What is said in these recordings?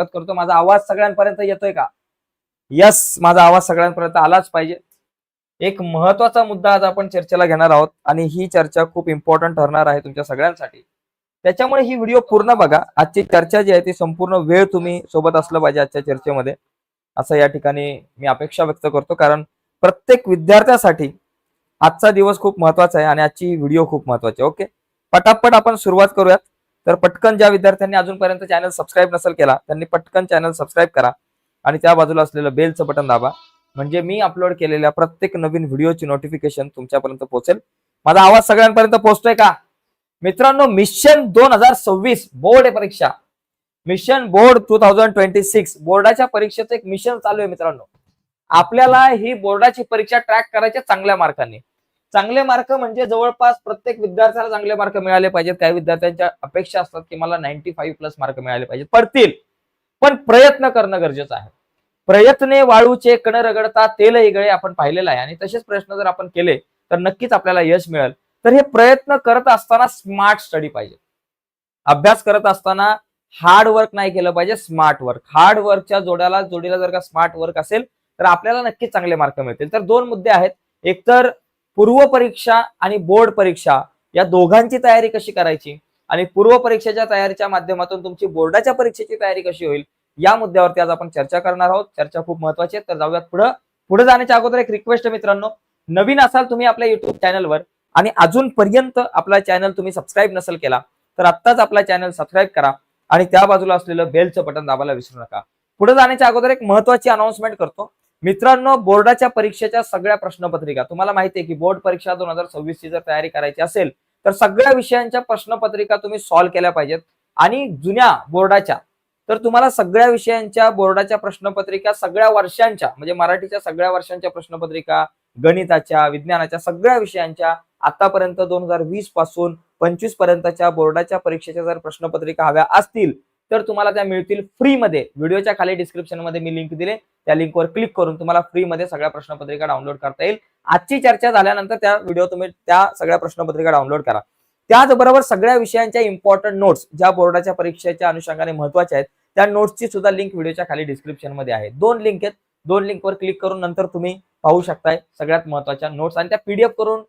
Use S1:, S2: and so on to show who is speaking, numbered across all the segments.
S1: व्यक्त करतो. माझा आवाज सगळ्यांपर्यंत येतोय का? यस माझा आवाज सगळ्यांपर्यंत आलाच पाहिजे. एक महत्त्वाचा मुद्दा आज आपण चर्चेला घेणार आहोत आणि ही चर्चा खूप इम्पॉर्टंट ठरणार आहे तुमच्या सगळ्यांसाठी. त्याच्यामुळे ही व्हिडिओ पूर्ण बघा. आजची चर्चा जी आहे ती संपूर्ण वेळ तुम्ही सोबत असलं पाहिजे आजच्या चर्चेमध्ये. असं या ठिकाणी मी अपेक्षा व्यक्त करतो. कारण प्रत्येक विद्यार्थ्यासाठी आजचा दिवस खूप महत्त्वाचा आहे आणि आजची व्हिडिओ खूप महत्वाची आहे. ओके? पटापट आपण सुरुवात करूयात. तर पटकन ज्या विद्यार्थ्यांनी अजूनपर्यंत चॅनल सबस्क्राईब नसेल केला त्यांनी पटकन चॅनल सबस्क्राईब करा आणि त्या बाजूला असलेलं बेलचं बटन दाबा. म्हणजे मी अपलोड केलेल्या प्रत्येक नवीन व्हिडिओची नोटिफिकेशन तुमच्यापर्यंत पोहोचेल. माझा आवाज सगळ्यांपर्यंत पोहोचतोय का? मित्रांनो मिशन दोन हजार सव्वीस बोर्ड परीक्षा. Mission board two thousand twenty six बोर्डाच्या परीक्षेचं एक मिशन चालू आहे मित्रांनो. आपल्याला ही बोर्डाची परीक्षा ट्रॅक करायची चांगल्या मार्कांनी. चांगले मार्क म्हणजे जवळपास प्रत्येक विद्यार्थ्याला चांगले मार्क मिळाले पाहिजेत. काही विद्यार्थ्यांच्या अपेक्षा असतात की मला नाईन्टी फाईव्ह प्लस मार्क मिळाले पाहिजेत. पडतील. पण प्रयत्न करणं गरजेचं आहे. प्रयत्ने वाळूचे कण रगडता तेल इगळे आपण पाहिलेलं आहे. आणि तसेच प्रश्न जर आपण केले तर नक्कीच आपल्याला यश मिळेल. तर हे प्रयत्न करत असताना स्मार्ट स्टडी पाहिजे. अभ्यास करत असताना हार्ड वर्क नाही केलं पाहिजे स्मार्ट वर्क हार्ड वर्कच्या जोड्याला जोडीला जर का स्मार्ट वर्क असेल तर आपल्याला नक्कीच चांगले मार्क मिळतील. तर दोन मुद्दे आहेत. एकतर पूर्व परीक्षा आणि बोर्ड परीक्षा या दोघांची तयारी कशी करायची? आणि पूर्व परीक्षेच्या तयारीच्या माध्यमातून तुमची बोर्डाच्या परीक्षेची तयारी कशी होईल? या मुद्द्यावरती आज आपण चर्चा करणार आहोत. चर्चा खूप महत्वाची आहे. तर जाऊयात पुढे. पुढे जाण्याच्या अगोदर एक रिक्वेस्ट मित्रांनो. नवीन असाल तुम्ही आपल्या युट्यूब चॅनलवर आणि अजूनपर्यंत आपला चॅनल तुम्ही सबस्क्राईब नसेल केला तर आत्ताच आपला चॅनल सबस्क्राईब करा आणि त्या बाजूला असलेलं बेलचं बटन दाबायला विसरू नका. पुढे जाण्याच्या अगोदर एक महत्वाची अनाउन्समेंट करतो. मित्रांनो बोर्डाच्या परीक्षेच्या सगळ्या प्रश्नपत्रिका. तुम्हाला माहिती आहे की बोर्ड परीक्षा दोन हजार सव्वीस ची जर तयारी करायची असेल तर सगळ्या विषयांच्या प्रश्नपत्रिका तुम्ही सॉल्व्ह केल्या पाहिजेत. आणि जुन्या बोर्डाच्या तर तुम्हाला सगळ्या विषयांच्या बोर्डाच्या प्रश्नपत्रिका सगळ्या वर्षांच्या म्हणजे मराठीच्या सगळ्या वर्षांच्या प्रश्नपत्रिका गणिताच्या विज्ञानाच्या सगळ्या विषयांच्या आतापर्यंत दोन हजार वीसपासून पंचवीस पर्यंतच्या बोर्डाच्या परीक्षेच्या जर प्रश्नपत्रिका हव्या असतील तर तुम्हाला त्या मिळतील फ्रीमध्ये व्हिडिओच्या खाली डिस्क्रिप्शनमध्ये मी लिंक दिले. त्या लिंकवर क्लिक करून तुम्हाला फ्रीमध्ये सगळ्या प्रश्नपत्रिका डाउनलोड करता येईल. आजची चर्चा झाल्यानंतर त्या व्हिडिओ तुम्ही त्या सगळ्या प्रश्नपत्रिका डाउनलोड करा. त्याचबरोबर सगळ्या विषयांच्या इम्पॉर्टंट नोट्स ज्या बोर्डाच्या परीक्षेच्या अनुषंगाने महत्त्वाच्या आहेत त्या नोट्सची सुद्धा लिंक व्हिडिओच्या खाली डिस्क्रिप्शनमध्ये आहे. दोन लिंक आहेत. दोन लिंकवर क्लिक करून नंतर तुम्ही पाहू शकताय सगळ्यात महत्त्वाच्या नोट्स आणि त्या पीडीएफ करून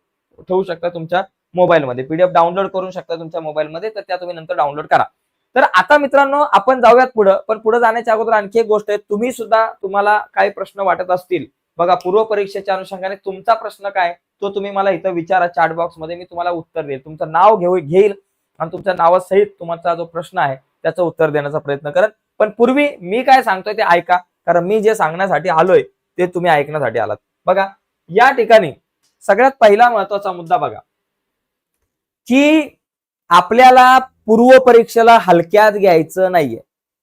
S1: ठेवू शकता तुमच्या मोबाईलमध्ये पीडीएफ डाउनलोड करू शकता तुमच्या मोबाईलमध्ये तर त्या तुम्ही नंतर डाउनलोड करा. तर आता मित्रांनो आपण जाऊयात पुढं. पण पुढे जाण्याच्या अगोदर आणखी एक गोष्ट आहे. तुम्ही सुद्धा तुम्हाला काही प्रश्न वाटत असतील बघा पूर्व परीक्षेच्या अनुषंगाने तुमचा प्रश्न काय तो तुम्ही मला इथं विचारा चार्ट बॉक्समध्ये. मी तुम्हाला उत्तर देईल. तुमचं नाव घेऊ घेईल आणि तुमच्या नावासहित तुमचा जो प्रश्न आहे त्याचं उत्तर देण्याचा प्रयत्न करत पण पूर्वी मी काय सांगतोय ते ऐका कारण मी जे सांगण्यासाठी आलोय ते तुम्ही ऐकण्यासाठी आलात. बघा या ठिकाणी सगळ्यात पहिला महत्त्वाचा मुद्दा बघा की आपल्याला पूर्व परीक्षेला हलक्यात घ्यायचं नाहीये.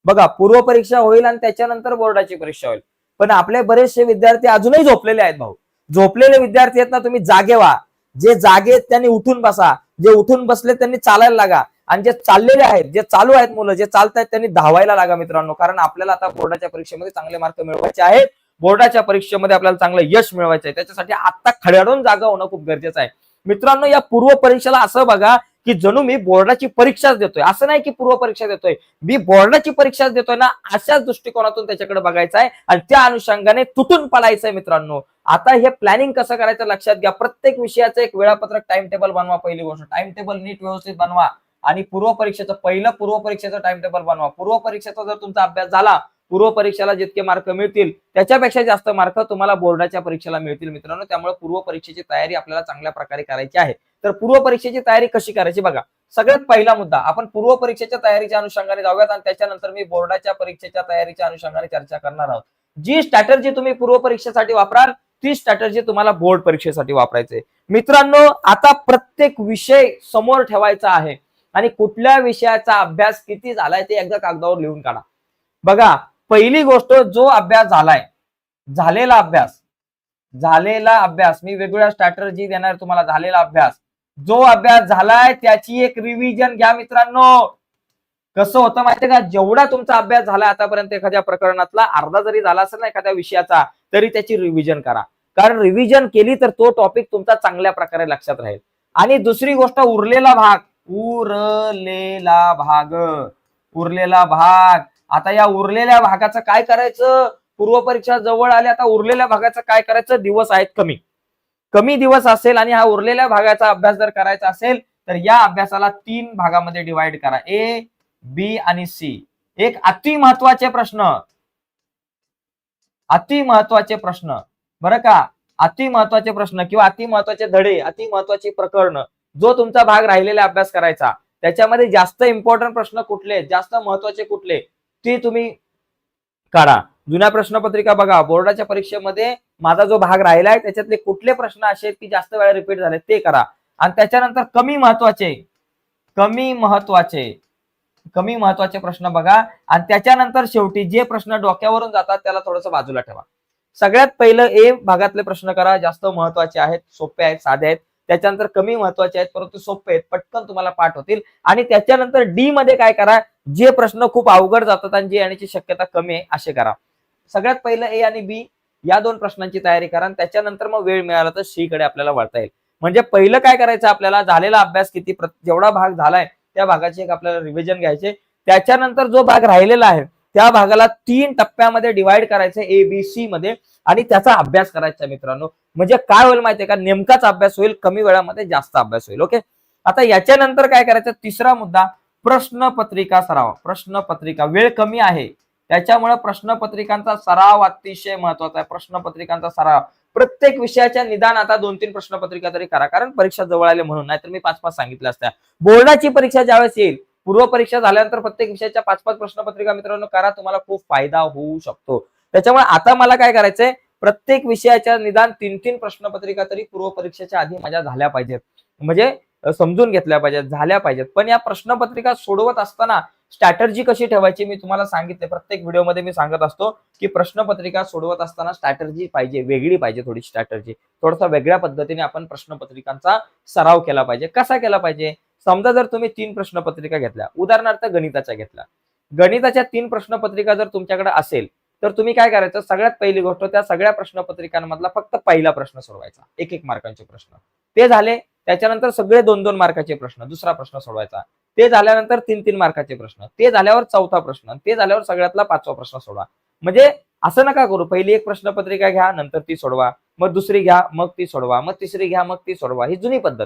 S1: बघा पूर्व परीक्षा होईल आणि त्याच्यानंतर बोर्डाची परीक्षा होईल. पण आपले बरेचसे विद्यार्थी अजूनही झोपलेले आहेत भाऊ. झोपलेले विद्यार्थी आहेत ना तुम्ही जागे व्हा. जे जागे त्यांनी उठून बसा. जे उठून बसले त्यांनी चालायला लागा. आणि जे चाललेले आहेत जे चालू आहेत मुलं जे चालत आहेत त्यांनी धावायला लागा मित्रांनो. कारण आपल्याला आता बोर्डाच्या परीक्षेमध्ये चांगले मार्क मिळवायचे आहेत. बोर्डाच्या परीक्षेमध्ये आपल्याला चांगलं यश मिळवायचं आहे. त्याच्यासाठी आता खड्याडून जागा होणं खूप गरजेचं आहे. मित्रांनो या पूर्व परीक्षेला असं बघा की जणू मी बोर्डाची परीक्षाच देतोय. असं नाही की पूर्व परीक्षा देतोय. मी बोर्डाची परीक्षाच देतोय ना अशाच दृष्टिकोनातून त्याच्याकडे बघायचं आहे आणि त्या अनुषंगाने तुटून पडायचंय मित्रांनो. आता हे प्लॅनिंग कसं करायचं लक्षात घ्या. प्रत्येक विषयाचं एक वेळापत्रक टाइम टेबल बनवा पहिली गोष्ट. टाइम टेबल नीट व्यवस्थित बनवा. आणि पूर्व परीक्षेचं पहिलं पूर्व परीक्षेचं टाइम टेबल बनवा. पूर्व परीक्षेचा जर तुमचा अभ्यास झाला पूर्व परीक्षेला जितके मार्क मिळतील त्याच्यापेक्षा जास्त मार्क तुम्हाला बोर्डाच्या परीक्षेला मिळतील मित्रांनो. त्यामुळे पूर्व परीक्षेची तयारी आपल्याला चांगल्या प्रकारे करायची आहे. तर पूर्व परीक्षेची तयारी कशी करायची बघा. सगळ्यात पहिला मुद्दा आपण पूर्व परीक्षेच्या तयारीच्या अनुषंगाने जाऊयात आणि त्याच्यानंतर मी बोर्डाच्या परीक्षेच्या तयारीच्या अनुषंगाने चर्चा करणार आहोत. जी स्ट्रॅटर्जी तुम्ही पूर्व परीक्षेसाठी वापराल ती स्ट्रॅटर्जी तुम्हाला बोर्ड परीक्षेसाठी वापरायचे मित्रांनो आता प्रत्येक विषय समोर ठेवायचा आहे आणि कुठल्या विषयाचा अभ्यास किती झालाय ते एकदा कागदावर लिहून काढा. बघा पहिली गोष्ट जो अभ्यास झालाय झालेला अभ्यास झालेला अभ्यास मी वेगवेगळ्या स्ट्रॅटर्जी देणार तुम्हाला झालेला अभ्यास. जो अभ्यास झालाय त्याची एक रिव्हिजन घ्या मित्रांनो. कसं होतं माहितीये का? जेवढा तुमचा अभ्यास झाला आतापर्यंत एखाद्या प्रकरणातला अर्धा जरी झाला असेल ना एखाद्या विषयाचा तरी त्याची रिव्हिजन करा. कारण रिव्हिजन केली तर तो टॉपिक तुमचा चांगल्या प्रकारे लक्षात राहील. आणि दुसरी गोष्ट उरलेला भाग. उरलेला भाग. उरलेला भाग. आता या उरलेल्या भागाचं काय करायचं? पूर्व परीक्षा जवळ आले आता उरलेल्या भागाचं काय करायचं? दिवस आहेत कमी. कमी दिवस असेल आणि हा उरलेल्या भागाचा अभ्यास जर करायचा असेल तर या अभ्यासाला तीन भागामध्ये डिवाइड करा. ए बी आणि सी एक अति महत्त्वाचे प्रश्न. अति महत्त्वाचे प्रश्न. बरं का? अति महत्त्वाचे प्रश्न किंवा अति महत्त्वाचे धडे अति महत्वाची प्रकरण जो तुमचा भाग राहिलेला अभ्यास करायचा त्याच्यामध्ये जास्त इम्पॉर्टंट प्रश्न कुठले जास्त महत्त्वाचे कुठले ते तुम्ही काढा. जुन्या प्रश्नपत्रिका बघा. बोर्डाच्या परीक्षेमध्ये माझा जो भाग राहिला आहे त्याच्यातले कुठले प्रश्न असे आहेत की जास्त वेळा रिपीट झाले ते करा. आणि त्याच्यानंतर कमी महत्त्वाचे कमी महत्त्वाचे कमी महत्त्वाचे प्रश्न बघा. आणि त्याच्यानंतर शेवटी जे प्रश्न डोक्यावरून जातात त्याला थोडस बाजूला ठेवा. सगळ्यात पहिलं ए भागातले प्रश्न करा जास्त महत्त्वाचे आहेत सोपे आहेत साधे आहेत. त्याच्यानंतर कमी महत्त्वाचे आहेत परंतु सोपे आहेत पटकन तुम्हाला पाठ होतील. आणि त्याच्यानंतर डी मध्ये काय करा जे प्रश्न खूप अवघड जातात आणि जे येण्याची शक्यता कमी आहे असे करा. सगळ्यात पहिलं ए आणि बी या दोन प्रश्नांची तयारी करा आणि त्याच्यानंतर मग वेळ मिळाला तर सी कडे आपल्याला वळता येईल. म्हणजे पहिलं काय करायचं आपल्याला? झालेला अभ्यास किती? जेवढा भाग झालाय त्या भागाचे एक आपल्याला रिव्हिजन घ्यायचे. त्याच्यानंतर जो भाग राहिलेला आहे त्या भागाला तीन टप्प्यामध्ये डिवाइड करायचं ए बी सी मध्ये आणि त्याचा अभ्यास करायचा मित्रांनो. म्हणजे काय होईल माहितीये का? नेमकाच अभ्यास होईल कमी वेळामध्ये जास्त अभ्यास होईल ओके? आता याच्यानंतर काय करायचं? तिसरा मुद्दा प्रश्नपत्रिका सराव. प्रश्नपत्रिका. वेळ कमी आहे. त्याच्यामुळे प्रश्नपत्रिकांचा सराव अतिशय महत्त्वाचा आहे. प्रश्नपत्रिकांचा सराव. प्रत्येक विषयाच्या निदान आता दोन तीन प्रश्नपत्रिका तरी करा. कारण परीक्षा जवळ आले म्हणून नाहीतर मी पाच पाच सांगितल्या असत्या. बोर्डाची परीक्षा ज्यावेळेस येईल पूर्व परीक्षा झाल्यानंतर प्रत्येक विषयाच्या पाच पाच प्रश्नपत्रिका मित्रांनो करा. तुम्हाला खूप फायदा होऊ शकतो. त्याच्यामुळे आता मला काय करायचंय प्रत्येक विषयाच्या निदान तीन तीन प्रश्नपत्रिका तरी पूर्व परीक्षेच्या आधी माझ्या झाल्या पाहिजेत. म्हणजे समजून घेतल्या पाहिजेत झाल्या पाहिजेत. पण या प्रश्नपत्रिका सोडवत असताना स्ट्रॅटर्जी कशी ठेवायची मी तुम्हाला सांगितले. प्रत्येक व्हिडिओमध्ये मी सांगत असतो की प्रश्नपत्रिका सोडवत असताना स्ट्रॅटर्जी पाहिजे वेगळी पाहिजे थोडी स्ट्रॅटर्जी. थोडासा वेगळ्या पद्धतीने आपण प्रश्नपत्रिकांचा सराव केला पाहिजे. कसा केला पाहिजे? समजा जर तुम्ही तीन प्रश्नपत्रिका घेतल्या उदाहरणार्थ गणिताच्या घेतल्या. गणिताच्या तीन प्रश्नपत्रिका जर तुमच्याकडे असेल तर तुम्ही काय करायचं? सगळ्यात पहिली गोष्ट त्या सगळ्या प्रश्नपत्रिकांमधला फक्त पहिला प्रश्न सोडवायचा. एक एक मार्कांचे प्रश्न. ते झाले त्याच्यानंतर सगळे दोन दोन मार्काचे प्रश्न दुसरा प्रश्न सोडवायचा. ते झाल्यानंतर तीन तीन मार्काचे प्रश्न ते झाल्यावर चौथा प्रश्न ते झाल्यावर सगळ्यातला पाचवा प्रश्न सोडवा. म्हणजे असं नका करू पहिली एक प्रश्नपत्रिका घ्या नंतर ती सोडवा मग दुसरी घ्या मग ती सोडवा मग तिसरी घ्या मग ती सोडवा ही जुनी पद्धत.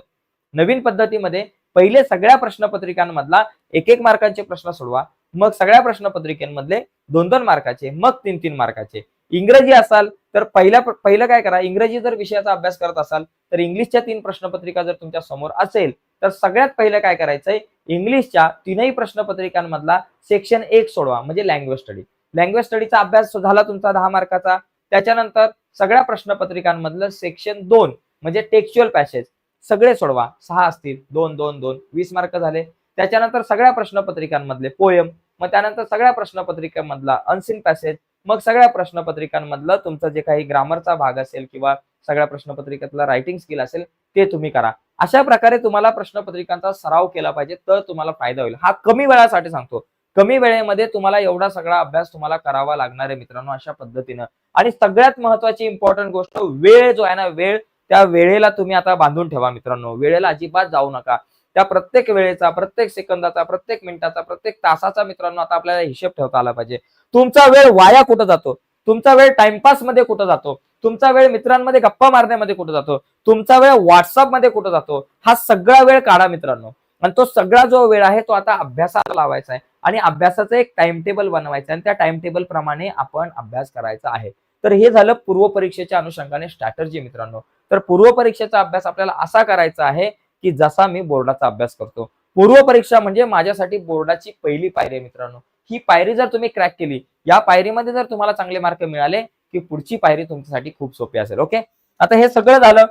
S1: नवीन पद्धतीमध्ये पहिले सगळ्या प्रश्नपत्रिकांमधला एक एक मार्काचे प्रश्न सोडवा मग सगळ्या प्रश्नपत्रिकेमधले दोन दोन मार्काचे मग तीन तीन मार्काचे. इंग्रजी असाल तर पहिल्या पहिलं काय करा इंग्रजी जर विषयाचा अभ्यास करत असाल तर इंग्लिशच्या तीन प्रश्नपत्रिका जर तुमच्यासमोर असेल तर सगळ्यात पहिलं काय करायचंय? इंग्लिशच्या तीनही प्रश्नपत्रिकांमधला सेक्शन एक सोडवा म्हणजे लँग्वेज स्टडी लँग्वेज स्टडीचा अभ्यास झाला तुमचा दहा मार्काचा. त्याच्यानंतर सगळ्या प्रश्नपत्रिकांमधलं सेक्शन दोन म्हणजे टेक्च्युअल पॅसेज सगळे सोडवा. सहा असतील दोन दोन दोन वीस मार्क झाले. त्याच्यानंतर सगळ्या प्रश्नपत्रिकांमधले पोयम मग त्यानंतर सगळ्या प्रश्नपत्रिकांमधला अनसिन पॅसेज मग सगळ्या प्रश्नपत्रिकांमधलं तुमचं जे काही ग्रामरचा भाग असेल किंवा सगळ्या प्रश्नपत्रिकेतला रायटिंग स्किल असेल ते तुम्ही करा. अशा प्रकारे तुम्हाला प्रश्नपत्रिकांचा सराव केला पाहिजे तर तुम्हाला फायदा होईल. हा कमी वेळासाठी सांगतो. कमी वेळेमध्ये तुम्हाला एवढा सगळा अभ्यास तुम्हाला करावा लागणार आहे मित्रांनो अशा पद्धतीनं. आणि सगळ्यात महत्वाची इम्पॉर्टंट गोष्ट वेळ जो आहे ना वेळ त्या वेळेला तुम्ही आता बांधून ठेवा मित्रांनो. वेळेला अजिबात जाऊ नका. त्या प्रत्येक वेळेचा प्रत्येक सेकंदाचा प्रत्येक मिनिटाचा प्रत्येक तासाचा मित्रांनो आता आपल्याला हिशेब ठेवता आला पाहिजे. तुमचा वेळ वाया कुठं जातो? तुमचा वेळ टाइमपासमध्ये कुठं जातो? तुमचा वेळ मित्रांमध्ये गप्पा मारण्यामध्ये कुठं जातो? तुमचा वेळ व्हॉट्सअपमध्ये कुठं जातो? हा सगळा वेळ काढा मित्रांनो. आणि तो सगळा जो वेळ आहे तो आता अभ्यासाला लावायचा आहे. आणि अभ्यासाचं एक टाइम टेबल बनवायचं आहे. आणि त्या टाइम टेबल प्रमाणे आपण अभ्यास करायचा आहे. तर हे झालं पूर्व परीक्षेच्या अनुषंगाने स्ट्रॅटर्जी मित्रांनो. तर पूर्व परीक्षेचा अभ्यास आपल्याला असा करायचा आहे की जसा मी बोर्डाचा अभ्यास करतो. पूर्व परीक्षा म्हणजे माझ्यासाठी बोर्डाची पहिली पायरी आहे मित्रांनो. ही पायरी जर तुम्ही क्रॅक केली या पायरीमध्ये जर तुम्हाला चांगले मार्क मिळाले की पुढची पायरी तुमच्यासाठी खूप सोपी असेल. ओके आता हे सगळं झालं.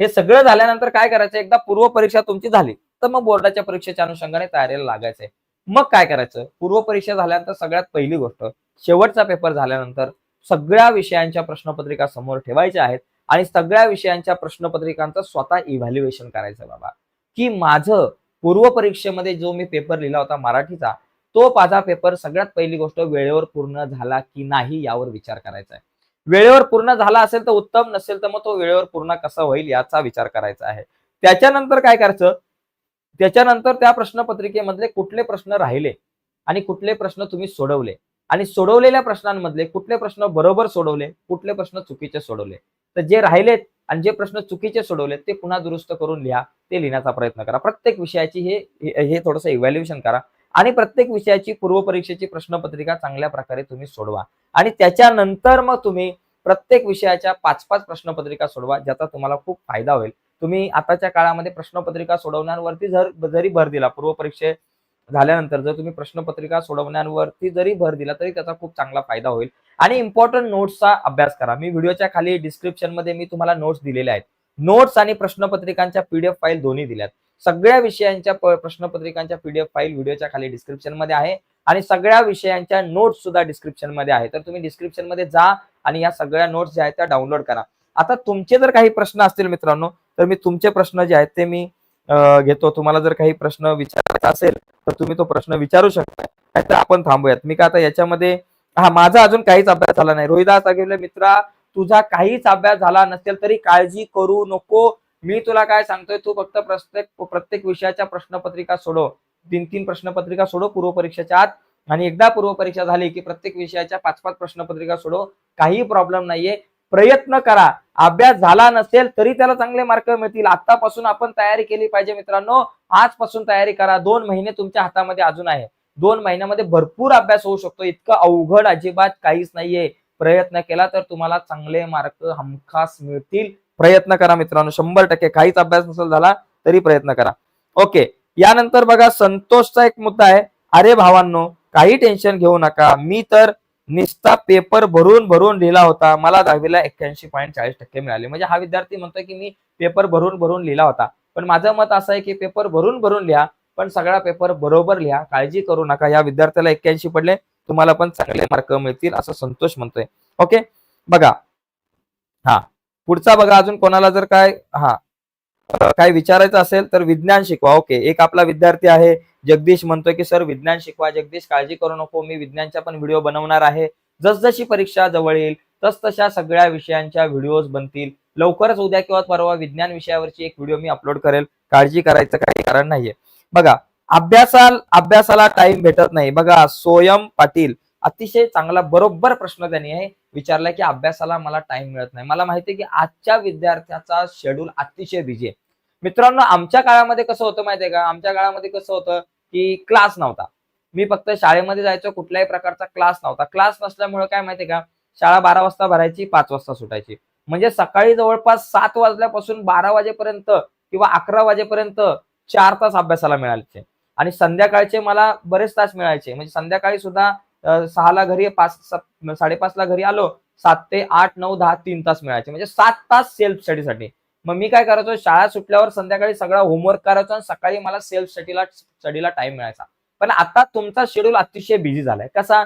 S1: हे सगळं झाल्यानंतर काय करायचं? एकदा पूर्व परीक्षा तुमची झाली तर मग बोर्डाच्या परीक्षेच्या अनुषंगाने तयारीला लागायचंय. मग काय करायचं? पूर्व परीक्षा झाल्यानंतर सगळ्यात पहिली गोष्ट शेवटचा पेपर झाल्यानंतर सगळ्या विषयांच्या प्रश्नपत्रिका समोर ठेवायच्या आहेत आणि सगळ्या विषयांच्या प्रश्नपत्रिकांचं स्वतः इव्हॅल्युएशन करायचं बाबा. की माझं पूर्व परीक्षेमध्ये जो मी पेपर लिहिला होता मराठीचा तो माझा पेपर सगळ्यात पहिली गोष्ट वेळेवर पूर्ण झाला की नाही यावर विचार करायचा आहे. वेळेवर पूर्ण झाला असेल तर उत्तम नसेल तर मग तो वेळेवर पूर्ण कसा होईल याचा विचार करायचा आहे. त्याच्यानंतर काय करायचं? त्याच्यानंतर त्या प्रश्नपत्रिकेमधले कुठले प्रश्न राहिले आणि कुठले प्रश्न तुम्ही सोडवले? आणि सोडवलेल्या प्रश्नांमधले कुठले प्रश्न बरोबर सोडवले? कुठले प्रश्न चुकीचे सोडवले? तर जे राहिलेत आणि जे प्रश्न चुकीचे सोडवलेत ते पुन्हा दुरुस्त करून लिहा ते लिहिण्याचा प्रयत्न करा. प्रत्येक विषयाची हे हे थोडंसं इव्हॅल्युएशन करा. आणि प्रत्येक विषयाची पूर्वपरीक्षेची प्रश्नपत्रिका चांगल्या प्रकारे तुम्ही सोडवा. आणि त्याच्यानंतर मग तुम्ही प्रत्येक विषयाच्या पाच पाच प्रश्नपत्रिका सोडवा ज्याचा तुम्हाला खूप फायदा होईल. तुम्ही आताच्या काळामध्ये प्रश्नपत्रिका सोडवण्यावरती जर जरी भर दिला पूर्वपरीक्षे झाल्यानंतर जर तुम्ही प्रश्नपत्रिका सोडवण्यावरती जरी भर दिला तरी त्याचा खूप चांगला फायदा होईल. आणि इम्पॉर्टंट नोट्सचा अभ्यास करा. मी व्हिडिओच्या खाली डिस्क्रिप्शनमध्ये मी तुम्हाला नोट्स दिलेले आहेत. नोट्स आणि प्रश्नपत्रिकांच्या पीडीएफ फाईल दोन्ही दिल्यात. सगळ्या विषयांच्या प्रश्नपत्रिकांच्या पीडीएफ फाईल व्हिडिओच्या खाली डिस्क्रिप्शनमध्ये आहे. आणि सगळ्या विषयांच्या नोट्स सुद्धा डिस्क्रिप्शनमध्ये आहे. तर तुम्ही डिस्क्रिप्शनमध्ये जा आणि या सगळ्या नोट्स ज्या आहेत त्या डाउनलोड करा. आता तुमचे जर काही प्रश्न असतील मित्रांनो तर मी तुमचे प्रश्न जे आहेत ते मी घेतो. तुम्हाला जर काही प्रश्न विचारायचा असेल तर तुम्ही तो प्रश्न विचारू शकता. नाहीतर आपण थांबूयात. मी का आता याच्यामध्ये हा माझा अजून काहीच अभ्यास झाला नाही. रोहिदास अगेवले मित्रा तुझा काहीच अभ्यास झाला नसेल तरी काळजी करू नको. मी तुला काय सांगतोय तू फक्त प्रत्येक प्रत्येक विषयाच्या प्रश्नपत्रिका सोडव. तीन तीन प्रश्नपत्रिका सोडव पूर्वपरीक्षेच्या आत. आणि एकदा पूर्वपरीक्षा झाली की प्रत्येक विषयाच्या पाच पाच प्रश्नपत्रिका सोडव. काही प्रॉब्लेम नाहीये. प्रयत्न करा. अभ्यास झाला नसेल तरी त्याला चांगले मार्क मिळतील. आतापासून आपण तयारी केली पाहिजे मित्रांनो. आजपासून तयारी करा. दोन महिने तुमच्या हातामध्ये अजून आहे. दोन महिन्यामध्ये भरपूर अभ्यास होऊ शकतो. इतकं अवघड अजिबात काहीच नाहीये. प्रयत्न केला तर तुम्हाला चांगले मार्क हमखास मिळतील. प्रयत्न करा मित्रांनो. शंभर टक्के काहीच अभ्यास नसेल झाला तरी प्रयत्न करा. ओके यानंतर बघा संतोषचा एक मुद्दा आहे. अरे भावांनो काही टेन्शन घेऊ नका. मी तर निस्ता पेपर भरून भरून लिहिला होता. मला दहावीला एक्क्याऐंशी पॉईंट चाळीस टक्के मिळाले. म्हणजे हा विद्यार्थी म्हणतोय की मी पेपर भरून भरून लिहिला होता. पण माझं मत असं आहे की पेपर भरून भरून लिहा पण सगळा पेपर बरोबर लिहा. काळजी करू नका. या विद्यार्थ्याला एक्क्याऐंशी पडले तुम्हाला पण चांगले मार्क मिळतील असं संतोष म्हणतोय. ओके बघा. हा. पुढचा बघा अजून कोणाला जर काय हा. काय विचारायचं असेल तर विज्ञान शिकवा. ओके एक आपला विद्यार्थी आहे जगदीश म्हणतोय की सर विज्ञान शिकवा. जगदीश काळजी करू नको. मी विज्ञानचा पण व्हिडिओ बनवणार आहे. जसजशी परीक्षा जवळ येईल तसतशा सगळ्या विषयांच्या व्हिडिओज बनतील. लवकरच उद्या किंवा परवा विज्ञान विषयावरची एक व्हिडिओ मी अपलोड करेल. काळजी करायचं काही कारण नाहीये. बघा अभ्यासाल अभ्यासाला टाइम भेटत नाही. बघा सोयम पाटील अतिशय चांगला बरोबर प्रश्न त्यांनी आहे विचारला की अभ्यासाला मला टाइम मिळत नाही. मला माहिती आहे की आजच्या विद्यार्थ्याचा शेड्यूल अतिशय बिझी आहे. मित्रांनो आमच्या काळामध्ये कसं होतं माहितीये का? आमच्या काळामध्ये कसं होतं की क्लास नव्हता. मी फक्त शाळेमध्ये जायचो कुठल्याही प्रकारचा क्लास नव्हता. क्लास नसल्यामुळे काय माहितीये का? शाळा बारा वाजता भरायची पाच वाजता सुटायची. म्हणजे सकाळी जवळपास सात वाजल्यापासून बारा वाजेपर्यंत किंवा अकरा वाजेपर्यंत चार तास अभ्यासाला मिळायचे. आणि संध्याकाळचे मला बरेच तास मिळायचे. म्हणजे संध्याकाळी सुद्धा सहाला घरी पाच सात- साडेपाचला घरी आलो सात ते आठ नऊ दहा तीन तास मिळायचे. म्हणजे सात तास सेल्फ स्टडीसाठी मग मी काय करायचो शाळा सुटल्यावर संध्याकाळी सगळा होमवर्क करायचो आणि सकाळी मला सेल्फ स्टडीला स्टडीला टाइम मिळायचा. पण आता तुमचा शेड्यूल अतिशय बिझी झालाय. कसा?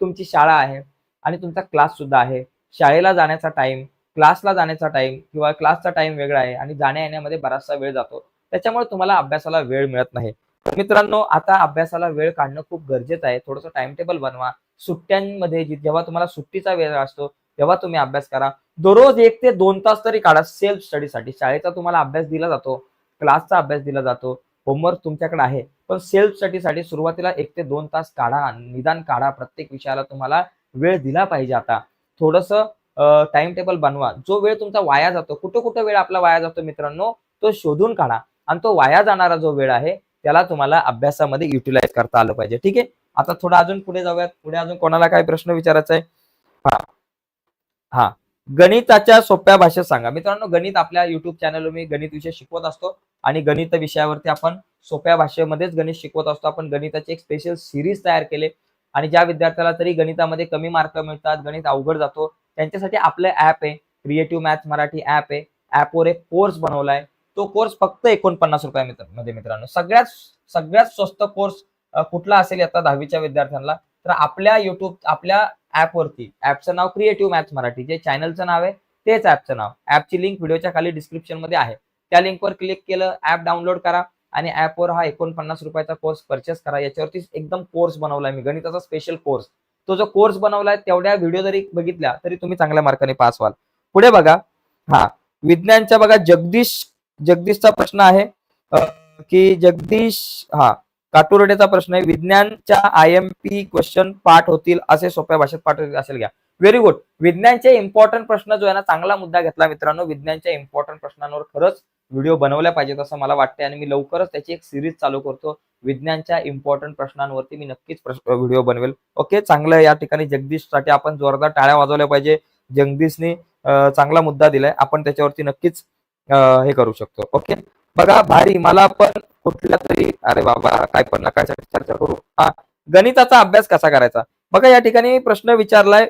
S1: तुमची शाळा आहे आणि तुमचा क्लास सुद्धा आहे. शाळेला जाण्याचा टाइम क्लासला जाण्याचा टाइम किंवा क्लासचा टाइम वेगळा आहे आणि जाण्या येण्यामध्ये बराचसा वेळ जातो. त्याच्यामुळे तुम्हाला अभ्यासाला वेळ मिळत नाही. मित्रांनो आता अभ्यासाला वेळ काढणं खूप गरजेचं आहे. थोडंसं टाइम टेबल बनवा. सुट्ट्यांमध्ये जेव्हा तुम्हाला सुट्टीचा वेळ असतो तेव्हा तुम्ही अभ्यास करा. दररोज एक ते दोन तास तरी काढा सेल्फ स्टडीसाठी शाळेचा तुम्हाला अभ्यास दिला जातो क्लासचा अभ्यास दिला जातो होमवर्क तुमच्याकडे आहे. पण सेल्फ स्टडीसाठी सुरुवातीला एक ते दोन तास काढा निदान काढा. प्रत्येक विषयाला तुम्हाला वेळ दिला पाहिजे आता. थोडस टाइम टेबल बनवा. जो वेळ तुमचा वाया जातो कुठं कुठं वेळ आपला वाया जातो मित्रांनो तो शोधून काढा. आणि तो वाया जाणारा जो वेळ आहे त्याला तुम्हाला अभ्यासामध्ये युटिलाइज करता आलं पाहिजे. ठीक आहे? आता थोडं अजून पुढे जाऊयात. पुढे अजून कोणाला काय प्रश्न विचारायचा आहे? हा. हा. गणिताच्या सोप्या भाषेत सांगा. मित्रांनो गणित आपल्या युट्यूब चॅनलवर मी गणित विषय शिकवत असतो आणि गणित विषयावरती आपण सोप्या भाषेमध्येच गणित शिकवत असतो. आपण गणिताची एक स्पेशल सिरीज तयार केले आणि ज्या विद्यार्थ्याला तरी गणितामध्ये कमी मार्क मिळतात गणित अवघड जातो त्यांच्यासाठी आपलं ऍप आहे. क्रिएटिव्ह मॅथ्स मराठी ऍप आहे. ऍपवर एक कोर्स बनवलाय तो कोर्स फक्त एकोणपन्नास रुपयामध्ये मित्रांनो. सगळ्यात सगळ्यात स्वस्त कोर्स कुठला असेल आता दहावीच्या विद्यार्थ्यांना. तर आपल्या युट्यूब आपल्या ऍपवरती ऍपचं नाव क्रिएटिव्ह मॅथ्स मराठी जे चॅनलचं नाव आहे तेच ऍपचं नाव. ऍपची लिंक व्हिडिओच्या खाली डिस्क्रिप्शनमध्ये आहे. त्या लिंकवर क्लिक केलं ऍप डाउनलोड करा आणि ऍपवर हा एकोणपन्नास रुपयाचा कोर्स परचेस करा. याच्यावरती एकदम कोर्स बनवलाय मी गणिताचा स्पेशल कोर्स तो जो कोर्स बनवलाय तेवढ्या व्हिडिओ जरी बघितल्या तरी तुम्ही चांगल्या मार्काने पास व्हाल. पुढे बघा. हा. विज्ञानच्या बघा जगदीश जगदीशचा प्रश्न आहे की जगदीश हा काटुरडेचा प्रश्न आहे विज्ञानच्या आय एम पी क्वेश्चन पाठ होतील असे सोप्या भाषेत पाठ होतील असेल घ्या. व्हेरी गुड विज्ञानचे इम्पॉर्टंट प्रश्न जो आहे ना चांगला मुद्दा घेतला मित्रांनो. विज्ञानच्या इम्पॉर्टंट प्रश्नांवर खरंच व्हिडिओ बनवल्या पाहिजेत असं मला वाटतंय आणि मी लवकरच त्याची एक सिरीज चालू करतो. विज्ञानच्या इम्पॉर्टंट प्रश्नांवरती मी नक्कीच व्हिडिओ बनवेल. ओके चांगलं या ठिकाणी जगदीशसाठी आपण जोरदार टाळ्या वाजवल्या पाहिजे. जगदीशने चांगला मुद्दा दिलाय. आपण त्याच्यावरती नक्कीच हे करू शकतो. ओके? बघा भारी. मला पण कुठल्या तरी अरे बाबा काय पण नकाशाची चर्चा करू. हा गणिताचा अभ्यास कसा करायचा? बघा या ठिकाणी प्रश्न विचारलाय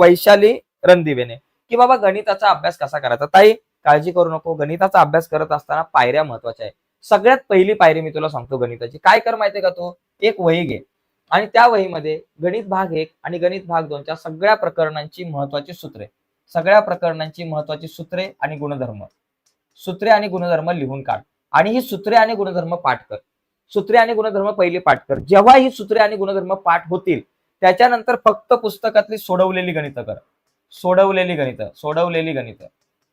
S1: वैशाली रणदिवेने की बाबा गणिताचा अभ्यास कसा करायचा? ताई काळजी करू नको. गणिताचा अभ्यास करत असताना पायऱ्या महत्त्वाच्या आहे सगळ्यात पहिली पायरी मी तुला सांगतो गणिताची. काय कर माहितीये का तू? एक वही घे. आणि त्या वहीमध्ये गणित भाग एक आणि गणित भाग दोनच्या सगळ्या प्रकरणांची महत्वाची सूत्रे. सगळ्या प्रकरणांची महत्वाची सूत्रे आणि गुणधर्म. सूत्रे आणि गुणधर्म लिहून काढ. आणि ही सूत्रे आणि गुणधर्म पाठ कर. सूत्रे आणि गुणधर्म पहिली पाठ कर. जेव्हा ही सूत्रे आणि गुणधर्म पाठ होतील त्याच्यानंतर फक्त पुस्तकातली सोडवलेली गणितं कर. सोडवलेली गणितं सोडवलेली गणितं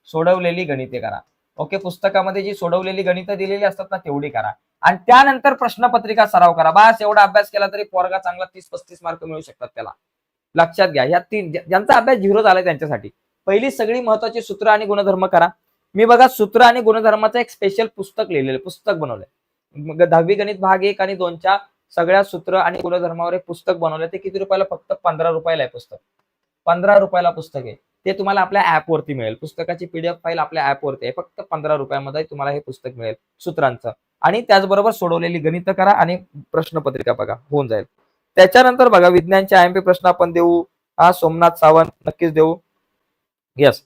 S1: सोडवलेली गणिते करा. ओके? पुस्तकामध्ये जी सोडवलेली गणितं दिलेली असतात ना तेवढी करा. आणि त्यानंतर प्रश्नपत्रिका सराव करा. बस एवढा अभ्यास केला तरी पोरगा चांगला तीस पस्तीस मार्क मिळू शकतात त्याला. लक्षात घ्या. या तीन ज्यांचा अभ्यास झिरो झालाय त्यांच्यासाठी. पहिली सगळी महत्वाची सूत्र आणि गुणधर्म करा. मी बघा सूत्र आणि गुणधर्माचं एक स्पेशल पुस्तक लिहिलेलं पुस्तक बनवलंय. दहावी गणित भाग एक आणि दोनच्या सगळ्या सूत्र आणि गुणधर्मावर एक पुस्तक बनवलंय. ते किती रुपयाला? फक्त पंधरा रुपयाला आहे पुस्तक. पंधरा रुपयाला पुस्तक आहे. ते तुम्हाला आपल्या ऍप वरती मिळेल. पुस्तकाची पीडीएफ फाईल आपल्या ऍपवरती आहे. फक्त पंधरा रुपयामध्ये तुम्हाला हे पुस्तक मिळेल सूत्रांचं. आणि त्याचबरोबर सोडवलेली गणित करा आणि प्रश्नपत्रिका बघा होऊन जाईल. त्याच्यानंतर बघा विज्ञानचे आयएमपी प्रश्न आपण देऊ. हा सोमनाथ सावंत नक्कीच देऊ. येस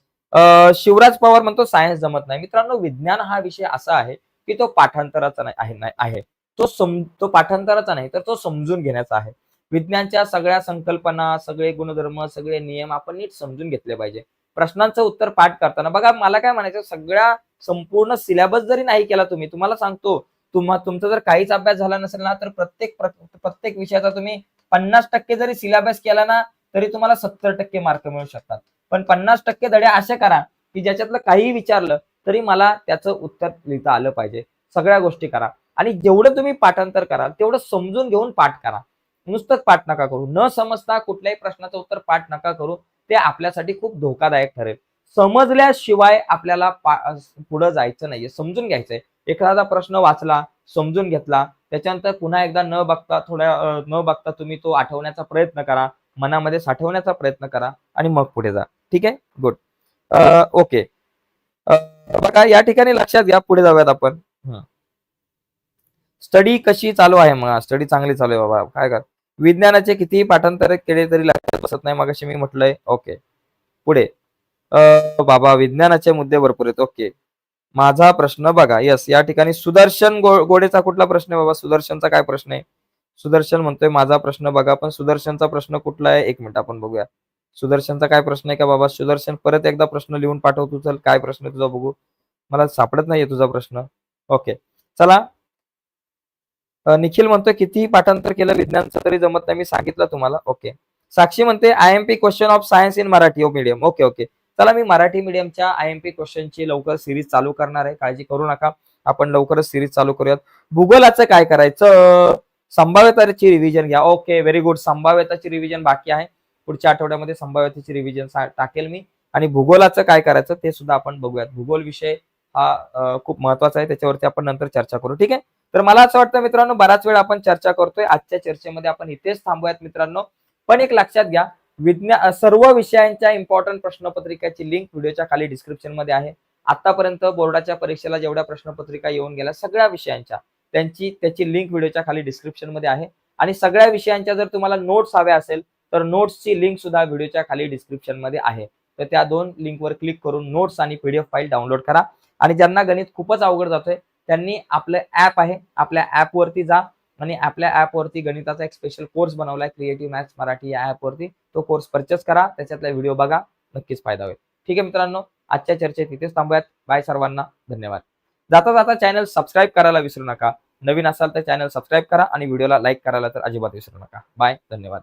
S1: शिवराज पवार म्हणतो सायन्स जमत नाही. मित्रांनो विज्ञान हा विषय असा आहे की तो पाठांतराचा नाही आहे नाही आहे. तो सम तो पाठांतराचा नाही तर तो समजून घेण्याचा आहे. विज्ञानच्या सगळ्या संकल्पना सगळे गुणधर्म सगळे नियम आपण नीट समजून घेतले पाहिजे. प्रश्नांचं उत्तर पाठ करताना बघा मला काय म्हणायचं सगळ्या संपूर्ण सिलेबस जरी नाही केला तुम्ही तुम्हाला सांगतो तुम्हा तुमचा जर काहीच अभ्यास झाला नसेल ना तर प्रत्येक प्रत्येक विषयाचा तुम्ही पन्नास टक्के जरी सिलेबस केला ना तरी तुम्हाला सत्तर टक्के मार्क मिळू शकतात. पण पन्नास टक्के धडे असे करा की ज्याच्यातलं काही विचारलं तरी मला त्याचं उत्तर लिहिता आलं पाहिजे. सगळ्या गोष्टी करा. आणि जेवढं तुम्ही पाठांतर कराल तेवढं समजून घेऊन पाठ करा. नुसतंच पाठ नका करू. न समजता कुठल्याही प्रश्नाचं उत्तर पाठ नका करू. ते आपल्यासाठी खूप धोकादायक ठरेल. समजल्याशिवाय आपल्याला पुढं जायचं नाहीये. समजून घ्यायचंय. एखादा प्रश्न वाचला समजून घेतला त्याच्यानंतर पुन्हा एकदा न बघता थोड्या न बघता तुम्ही तो आठवण्याचा प्रयत्न करा. मनामध्ये साठवण्याचा प्रयत्न करा आणि मग पुढे जा. ठीक आहे? गुड ओके बघा या ठिकाणी लक्षात घ्या पुढे जाऊयात आपण. स्टडी कशी चालू आहे मग? स्टडी चांगली चालू आहे बाबा. काय कर? विज्ञानाचे कितीही पाठांतर केले तरी लक्षात बसत नाही मग मी म्हटलंय. ओके पुढे. बाबा विज्ञानाचे मुद्दे भरपूर आहेत. ओके माझा प्रश्न बघा. यस या ठिकाणी सुदर्शन गो- गोडेचा कुठला प्रश्न आहे बाबा? सुदर्शनचा काय प्रश्न आहे? सुदर्शन म्हणतोय माझा प्रश्न बघा पण सुदर्शनचा प्रश्न कुठला आहे? एक मिनिट आपण बघूया. सुदर्शनचा काय प्रश्न आहे का बाबा? सुदर्शन परत एकदा प्रश्न लिहून पाठव तू चल काय प्रश्न तुझा बघू. मला सापडत नाहीये तुझा प्रश्न. ओके. चला. निखिल म्हणतोय कितीही पाठांतर केलं विज्ञानचं तरी जमत नाही. मी सांगितलं तुम्हाला. ओके. साक्षी म्हणते I M P question of science in Marathi O medium okay okay. चला मी मराठी मीडियमच्या आय एम पी क्वेश्चनची लवकर सिरीज चालू करणार आहे. काळजी करू नका. आपण लवकरच सिरीज चालू करूयात. भूगोलाचं काय करायचं? संभाव्यताची रिव्हिजन घ्या. ओके व्हेरी गुड संभाव्यताची रिव्हिजन बाकी आहे. पुढच्या आठवड्यामध्ये संभाव्यतेची रिव्हिजन टाकेल मी. आणि भूगोलाचं काय करायचं ते सुद्धा आपण बघूयात. भूगोल विषय हा खूप महत्त्वाचा आहे. त्याच्यावरती आपण नंतर चर्चा करू. ठीक आहे? तर मला असं वाटतं मित्रांनो बराच वेळ आपण चर्चा करतोय. आजच्या चर्चेमध्ये आपण इथेच थांबूयात मित्रांनो. पण एक लक्षात घ्या विज्ञान सर्व विषयांच्या इम्पॉर्टंट प्रश्नपत्रिकाची लिंक व्हिडिओच्या खाली डिस्क्रिप्शनमध्ये आहे. आतापर्यंत बोर्डाच्या परीक्षेला जेवढ्या प्रश्नपत्रिका येऊन गेल्या सगळ्या विषयांच्या त्यांची त्याची लिंक व्हिडिओच्या खाली डिस्क्रिप्शनमध्ये आहे. आणि सगळ्या विषयांच्या जर तुम्हाला नोट्स हव्या असेल तर नोट्सची लिंक सुद्धा व्हिडिओच्या खाली डिस्क्रिप्शनमध्ये आहे. तर त्या दोन लिंकवर क्लिक करून नोट्स आणि पीडीएफ फाईल डाउनलोड करा. आणि ज्यांना गणित खूपच अवघड जातोय त्यांनी आपलं ऍप आहे आपल्या ॲपवरती जा. आणि आपल्या ॲपवरती गणिताचा एक स्पेशल कोर्स बनवलाय क्रिएटिव्ह मॅथ्स मराठी या ॲपवरती. तो कोर्स परचेस करा त्याच्यातला व्हिडिओ बघा नक्कीच फायदा होईल. ठीक आहे मित्रांनो आजच्या चर्चेत तिथेच थांबूयात. बाय सर्वांना धन्यवाद. जाता जाता चॅनल सबस्क्राईब करायला विसरू नका. नवीन असाल तर चॅनल सबस्क्राईब करा आणि व्हिडिओला लाईक करायला तर अजिबात विसरू नका. बाय धन्यवाद.